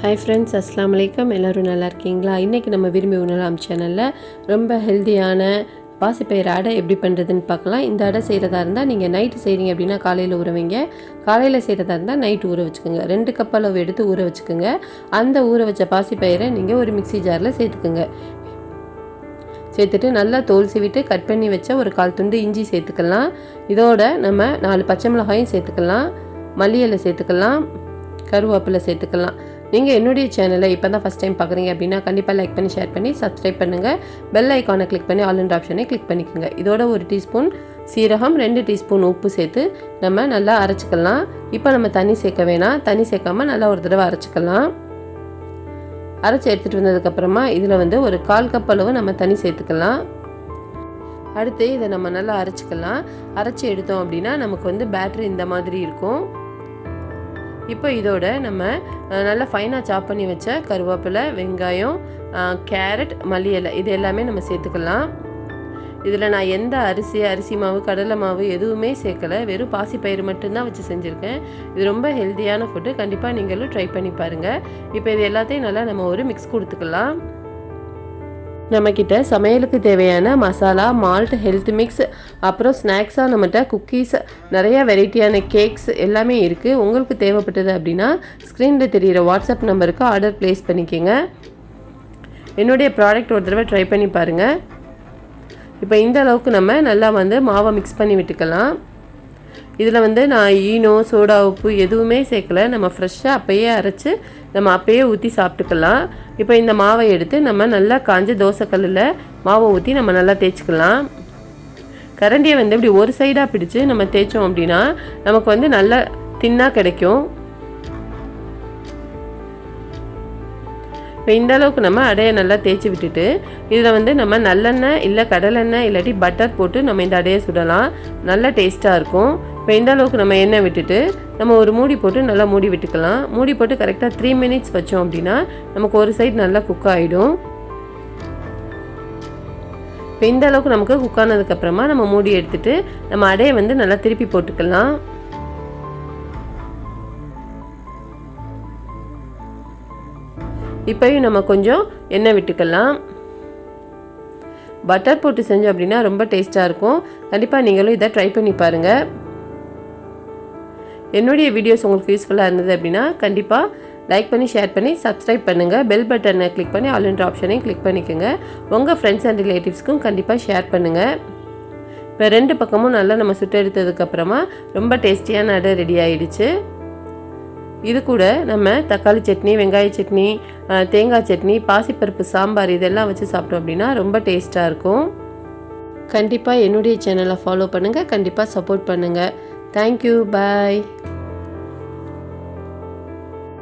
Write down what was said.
Hi friends அஸ்லாம் வலைக்கம் எல்லோரும் நல்லா இருக்கீங்களா? இன்றைக்கி நம்ம விரும்பி உணலாம் சேனலில் ரொம்ப ஹெல்த்தியான பாசிப்பயிர் அடை எப்படி பண்ணுறதுன்னு பார்க்கலாம். இந்த அடை செய்கிறதா இருந்தால் நீங்கள் நைட்டு செய்கிறீங்க அப்படின்னா காலையில் ஊற வைங்க காலையில் செய்கிறதா இருந்தால் நைட்டு ஊற வச்சுக்கோங்க. ரெண்டு கப் அளவு எடுத்து ஊற வச்சுக்கோங்க. அந்த ஊற வச்ச பாசிப்பயிரை நீங்கள் ஒரு மிக்ஸி ஜாரில் சேர்த்துக்குங்க. சேர்த்துட்டு நல்லா தோல் சீவிட்டு கட் பண்ணி வச்ச ஒரு கால் துண்டு இஞ்சி சேர்த்துக்கலாம். இதோட நம்ம நாலு பச்சை மிளகாயும் சேர்த்துக்கலாம். மல்லியலை சேர்த்துக்கலாம். கருவேப்பிலை சேர்த்துக்கலாம். நீங்கள் என்னுடைய சேனலை இப்போ தான் ஃபஸ்ட் டைம் பார்க்குறீங்க அப்படின்னா கண்டிப்பாக லைக் பண்ணி ஷேர் பண்ணி சப்ஸ்கிரைப் பண்ணுங்கள் பெல் ஐக்கானை கிளிக் பண்ணி ஆல் ஆப்ஷனை கிளிக் பண்ணிக்கோங்க. இதோட ஒரு டீஸ்பூன் சீரகம் ரெண்டு டீஸ்பூன் உப்பு சேர்த்து நம்ம நல்லா அரைச்சிக்கலாம். இப்போ நம்ம தண்ணி சேர்க்க வேணாம். தண்ணி சேர்க்காம நல்லா ஒரு தடவை அரைச்சிக்கலாம். அரைச்சி எடுத்துகிட்டு வந்ததுக்கப்புறமா இதில் வந்து ஒரு கால் கப் அளவு நம்ம தண்ணி சேர்த்துக்கலாம். அடுத்து இதை நம்ம நல்லா அரைச்சிக்கலாம். அரைச்சி எடுத்தோம் அப்படின்னா நமக்கு வந்து பேட்ரி இந்த மாதிரி இருக்கும். இப்போ இதோட நம்ம நல்லா ஃபைனாக சாப் பண்ணி வச்ச கருவேப்பிலை வெங்காயம் கேரட் மல்லி இலை இது எல்லாமே நம்ம சேர்த்துக்கலாம். இதில் நான் எந்த அரிசி அரிசி மாவு கடலை மாவு எதுவுமே சேர்க்கலை. வெறும் பாசிப்பயிறு மட்டும்தான் வச்சு செஞ்சுருக்கேன். இது ரொம்ப ஹெல்த்தியான ஃபுட்டு கண்டிப்பாக நீங்களும் ட்ரை பண்ணி பாருங்கள் இப்போ இது எல்லாத்தையும் நல்லா நம்ம ஒரு மிக்ஸ் கொடுத்துக்கலாம். நம்மக்கிட்ட சமையலுக்கு தேவையான மசாலா மால்ட் ஹெல்த் மிக்ஸ் அப்புறம் ஸ்நாக்ஸாக நம்மகிட்ட குக்கீஸ் நிறைய வெரைட்டியான கேக்ஸ் எல்லாமே இருக்குது உங்களுக்கு தேவைப்பட்டது அப்படின்னா ஸ்க்ரீனில் தெரிகிற வாட்ஸ்அப் நம்பருக்கு ஆர்டர் ப்ளேஸ் பண்ணிக்கோங்க. என்னுடைய ப்ராடக்ட் ஒரு தடவை ட்ரை பண்ணி பாருங்கள் இப்போ இந்த அளவுக்கு நம்ம நல்லா வந்து மாவை மிக்ஸ் பண்ணி விட்டுக்கலாம். இதில் வந்து நான் ஈனோ சோடா உப்பு எதுவுமே சேர்க்கல. நம்ம ஃப்ரெஷ்ஷாக அப்பயே அரைச்சி நம்ம அப்பயே ஊற்றி சாப்பிட்டுக்கலாம். இப்போ இந்த மாவை எடுத்து நம்ம நல்லா காஞ்ச தோசைக்கல்லில் மாவை ஊற்றி நம்ம நல்லா தேய்ச்சிக்கலாம். கரண்டியை வந்து இப்படி ஒரு சைடாக பிடிச்சி நம்ம தேய்ச்சோம் அப்படின்னா நமக்கு வந்து நல்லா தின்னாக கிடைக்கும். இப்போ இந்த அளவுக்கு நம்ம அடையை நல்லா தேய்ச்சி விட்டுட்டு இதில் வந்து நம்ம நல்லெண்ணெய் இல்லை கடலெண்ணெய் இல்லாட்டி பட்டர் போட்டு நம்ம இந்த அடையை சுடலாம். நல்லா டேஸ்ட்டாக இருக்கும். இப்போ இந்த அளவுக்கு நம்ம எண்ணெய் விட்டுட்டு நம்ம ஒரு மூடி போட்டு நல்லா மூடி விட்டுக்கலாம். மூடி போட்டு கரெக்டாக த்ரீ மினிட்ஸ் வச்சோம் அப்படின்னா நமக்கு ஒரு சைடு நல்லா குக் ஆகிடும் இப்போ இந்த அளவுக்கு நமக்கு குக் ஆனதுக்கப்புறமா நம்ம மூடி எடுத்துகிட்டு நம்ம அடையை வந்து நல்லா திருப்பி போட்டுக்கலாம். இப்போயும் நம்ம கொஞ்சம் எண்ணெய் விட்டுக்கலாம். பட்டர் போட்டு செஞ்சோம் அப்படின்னா ரொம்ப டேஸ்ட்டாக இருக்கும். கண்டிப்பாக நீங்களும் இதை ட்ரை பண்ணி பாருங்கள் என்னுடைய வீடியோஸ் உங்களுக்கு யூஸ்ஃபுல்லாக இருந்தது அப்படின்னா கண்டிப்பாக லைக் பண்ணி ஷேர் பண்ணி சப்ஸ்கிரைப் பண்ணுங்கள் பெல் பட்டனை கிளிக் பண்ணி ஆல் ஆப்ஷனையும் கிளிக் பண்ணிக்கோங்க. உங்கள் ஃப்ரெண்ட்ஸ் அண்ட் ரிலேட்டிவ்ஸ்க்கும் கண்டிப்பாக ஷேர் பண்ணுங்கள் இப்போ ரெண்டு பக்கமும் நல்லா நம்ம சுட்டு எடுத்ததுக்கப்புறமா ரொம்ப டேஸ்டியான அடை ரெடி ஆகிடுச்சு இது கூட நம்ம தக்காளி சட்னி வெங்காய சட்னி தேங்காய் சட்னி பாசிப்பருப்பு சாம்பார் இதெல்லாம் வச்சு சாப்பிட்டோம் அப்படின்னா ரொம்ப டேஸ்ட்டாக இருக்கும். கண்டிப்பாக என்னுடைய சேனலை ஃபாலோ பண்ணுங்கள் கண்டிப்பாக சப்போர்ட் பண்ணுங்கள் தேங்க்யூ பாய்